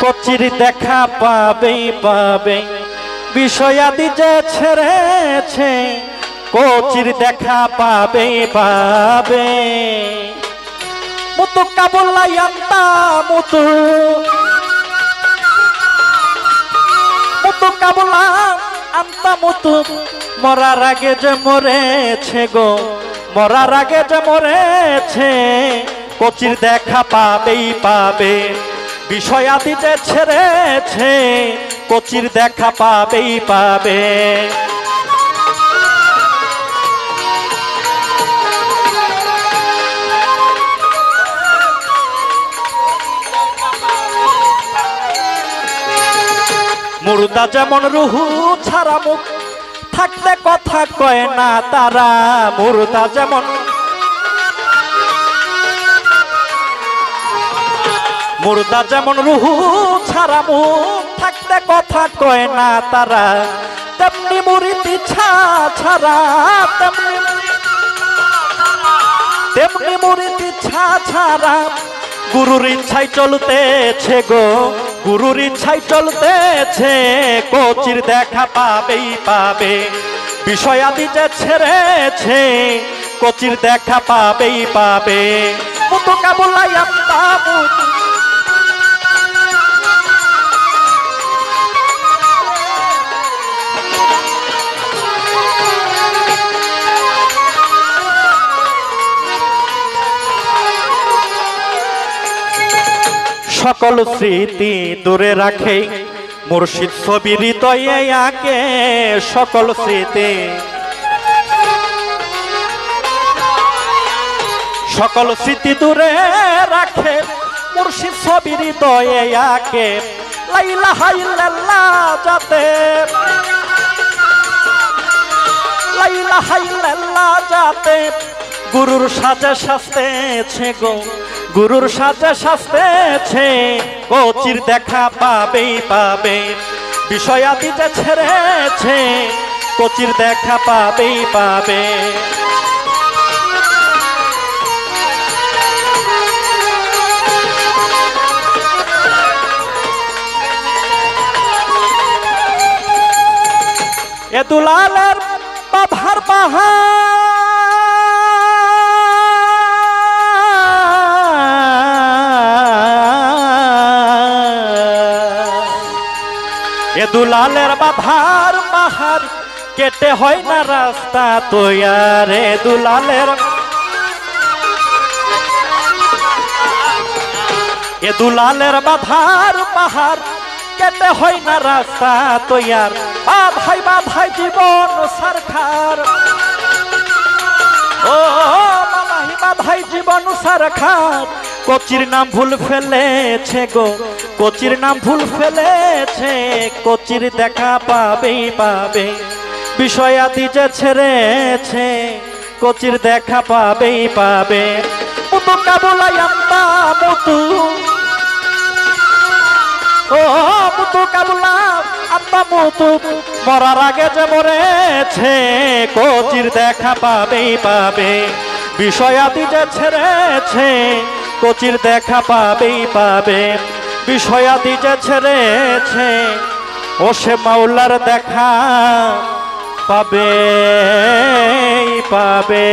কচির দেখা পাবে পাবে। বিষয়াদি যে ছেড়েছে, কচির দেখা পাবে পাবে। মুতু কাবুল্লাই আন্তা, মুতু। মুতু কাবুলা আন্তা, মুতু। মরার আগে যে মরেছে গো, মরার আগে যে মরেছে, কচির দেখা পাবেই, পাবে। বিষয়াদি যে ছেড়েছে, কচির দেখা পাবেই পাবে। মুর্দা যেমন রুহু ছাড়া মুখ, থাকতে কথা কয় না তারা। মুর্দা যেমন মুর্দা যেমন রুহু ছাড়া মুখ থাকতে কথা কয় না তারা। তেমনি মুরিতি ছা ছাড়া, তেমনি তেমনি মুরিতি ছা ছাড়া। গুরুর ইচ্ছাই চলতেছে গো, গুরুর ইচ্ছাই চলতেছে কোচির দেখা পাবেই পাবে। বিষয়াদি যে ছেড়েছে কোচির দেখা পাবেই পাবে। মুতু কাবুলাই আত্মা সকল স্মৃতি দূরে রাখে। মুর্শিদ ছবি হৃদয়ে আঁকে সকল স্মৃতি। সকল স্মৃতি দূরে রাখে, মুর্শিদ ছবি হৃদয়ে আঁকে। লাইলা যাতে। লাইলা যাতে। গুরুর সাজে শাস্তেছে গো। গুরুর সাজে শাস্তেছে কচির দেখা পাবেই পাবে। বিষয়াদি ছেড়েছে, কচির দেখা পাবেই পাবে। এ দুলালের বাভার পাহাড়। দুলালের বাধার পাহাড়, কেটে হয় না রাস্তা তৈয়ার দুলালের। এ দুলালের বাধার পাহাড়, কেটে হয় না রাস্তা তৈয়ার। বাধাই বাধাই জীবন সরকার ও বাধাই জীবন সরকার কোচির নাম ভুল ফেলেছে গো। কচির নাম ভুল ফেলেছে, কোচির দেখা পাবেই পাবে। বিষয়াদি যে ছেড়েছে, কচির দেখা পাবেই পাবে। মুতু ও মরার আগে যে মরেছে, কোচির দেখা পাবেই পাবে। বিষয়াদি যে ছেড়েছে কোচির দেখা পাবেই পাবে। বিষয়াদি যে ছেড়েছে ও সে মাওলার দেখা পাবে পাবে।